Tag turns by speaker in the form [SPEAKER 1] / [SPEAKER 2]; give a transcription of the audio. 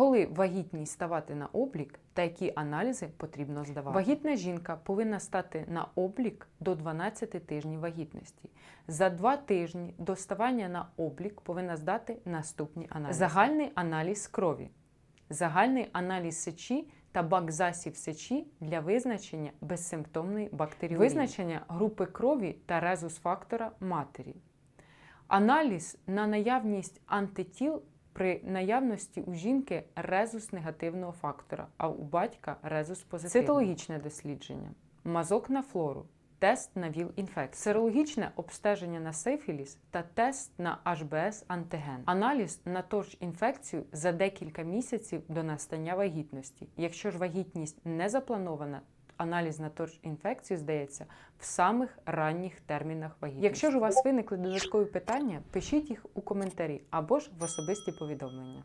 [SPEAKER 1] Коли вагітність ставати на облік та які аналізи потрібно здавати? Вагітна жінка повинна стати на облік до 12 тижнів вагітності. За два тижні до ставання на облік повинна здати наступні аналізи: загальний аналіз крові, загальний аналіз сечі та бакзасів сечі для визначення безсимптомної бактеріурії, визначення групи крові та резус-фактора матері. Аналіз на наявність антитіл при наявності у жінки резус негативного фактора, а у батька резус позитивного. Цитологічне дослідження, мазок на флору, тест на ВІЛ-інфекцію, серологічне обстеження на сифіліс та тест на HBS антиген, аналіз на торч-інфекцію за декілька місяців до настання вагітності. Якщо ж вагітність не запланована, аналіз на торч-інфекцію здається в самих ранніх термінах вагітності. Якщо ж у вас виникли додаткові питання, пишіть їх у коментарі або ж в особисті повідомлення.